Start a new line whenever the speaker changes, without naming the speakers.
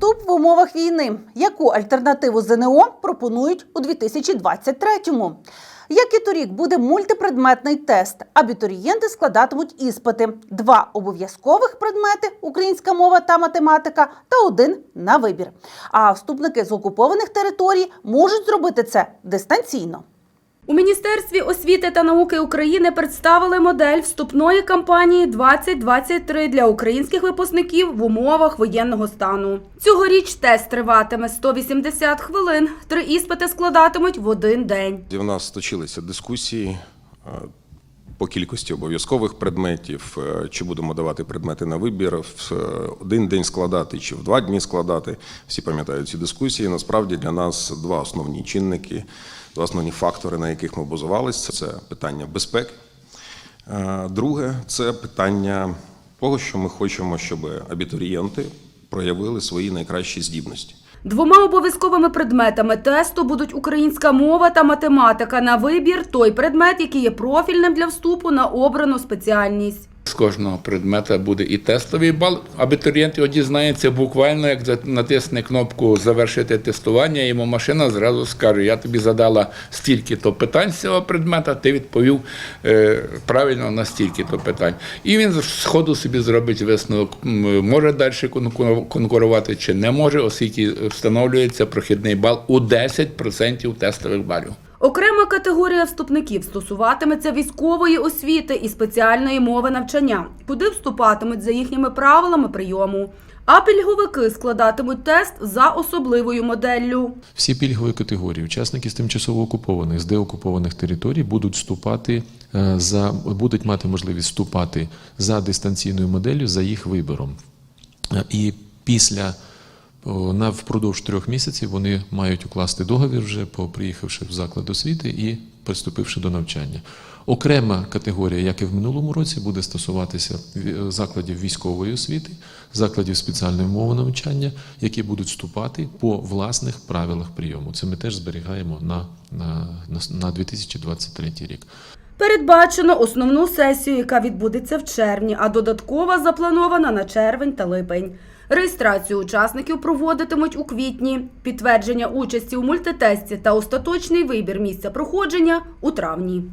Вступ в умовах війни. Яку альтернативу ЗНО пропонують у 2023-му? Як і торік буде мультипредметний тест. Абітурієнти складатимуть іспити: два обов'язкових предмети українська мова та математика, та один на вибір. А вступники з окупованих територій можуть зробити це дистанційно.
У Міністерстві освіти та науки України представили модель вступної кампанії 2023 для українських випускників в умовах воєнного стану. Цьогоріч тест триватиме 180 хвилин. Три іспити складатимуть в один день.
У нас точилися дискусії по кількості обов'язкових предметів, е, чи будемо давати предмети на вибір, в е, один день складати чи в два дні складати. Всі пам'ятають ці дискусії. Насправді для нас два основні чинники, два основні фактори, на яких ми базувалися. Це питання безпеки. Е, Друге це питання того, що ми хочемо, щоб абітурієнти проявили свої найкращі здібності.
Двома обов'язковими предметами тесту будуть українська мова та математика на вибір той предмет, який є профільним для вступу на обрану спеціальність.
З кожного предмета буде і тестовий бал. Абітурієнт його буквально, як натисне кнопку Завершити тестування, йому машина зразу скаже: Я тобі задала стільки-то питань з цього предмета, ти відповів е, правильно на стільки-то питань. І він з сходу собі зробить висновок, може далі конкурувати чи не може, оскільки встановлюється прохідний бал у 10% тестових балів.
Окрема категорія вступників стосуватиметься військової освіти і спеціальної мови навчання, куди вступатимуть за їхніми правилами прийому. А пільговики складатимуть тест за особливою моделлю.
Всі пільгові категорії, учасники з тимчасово окупованих, з деокупованих територій будуть вступати е, за будуть мати можливість вступати за дистанційною моделлю за їх вибором. Е, І після на впродовж трьох місяців вони мають укласти договір вже по приїхавши в заклад освіти і приступивши до навчання. Окрема категорія, як і в минулому році, буде стосуватися закладів військової освіти, закладів спеціальної мови навчання, які будуть вступати по власних правилах прийому. Це ми теж зберігаємо на, на, на 2023 рік.
Передбачено основну сесію, яка відбудеться в червні, а додаткова запланована на червень та липень. Реєстрацію учасників проводитимуть у квітні, підтвердження участі у мультитесті та остаточний вибір місця проходження у травні.